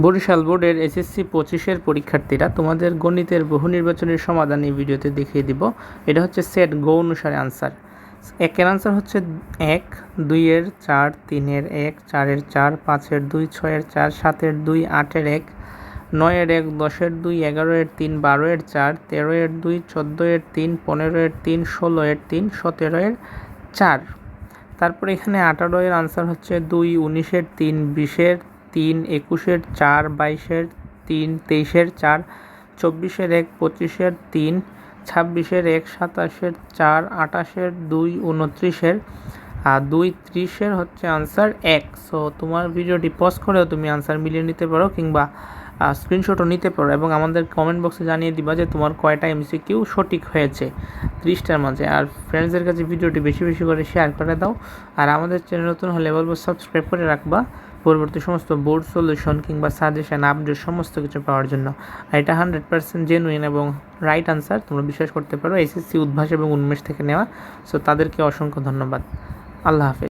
বরিশাল বোর্ডের এসএসসি পঁচিশের পরীক্ষার্থীরা তোমাদের গণিতের বহু নির্বাচনের সমাধান এই ভিডিওতে দেখিয়ে দিব। এটা হচ্ছে সেট গো অনুসারে আনসার একের আনসার হচ্ছে এক, দুইয়ের চার, তিনের এক, চারের চার, পাঁচের দুই, ছয়ের চার, সাতের দুই, আটের এক, নয়ের এক, দশের দুই এগারো এর তিন বারো এর চার তেরো এর দুই চোদ্দ এর তিন পনেরো এর তিন ষোলো এর তিন সতেরো এর চার। তারপরে এখানে আঠারো এর আনসার হচ্ছে দুই, উনিশের তিন, বিশের তিন, একুশের চার, বাইশের তিন, তেইশের চার, চব্বিশের এক, পঁচিশের তিন, ছাব্বিশের এক, সাতাশের চার আটাশের দুই, উনত্রিশের আর দুই, ত্রিশের হচ্ছে আনসার এক। সো তোমার ভিডিওটি পজ করেও তুমি আনসার মিলিয়ে নিতে পারো কিংবা স্ক্রিনশটও নিতে পারো এবং আমাদের কমেন্ট বক্সে জানিয়ে দিবা যে তোমার কয়টা এমসিকিউ সঠিক হয়েছে ত্রিশটার মাঝে। আর ফ্রেন্ডসদের কাছে ভিডিওটি বেশি বেশি করে শেয়ার করে দাও। আর আমাদের চ্যানেল নতুন হলে বলব সাবস্ক্রাইব করে রাখবা পরবর্তী সমস্ত বোর্ড সলিউশন কিংবা সাজেশন আপডেট সমস্ত কিছু পাওয়ার জন্য। আর এটা হান্ড্রেড পার্সেন্ট জেনুইন এবং রাইট আনসার তোমরা বিশ্বাস করতে পারো। এসএসসি উদ্ভাস এবং উন্মেষ থেকে নেওয়া। সো তাদেরকে অসংখ্য ধন্যবাদ। আল্লাহ হাফেজ।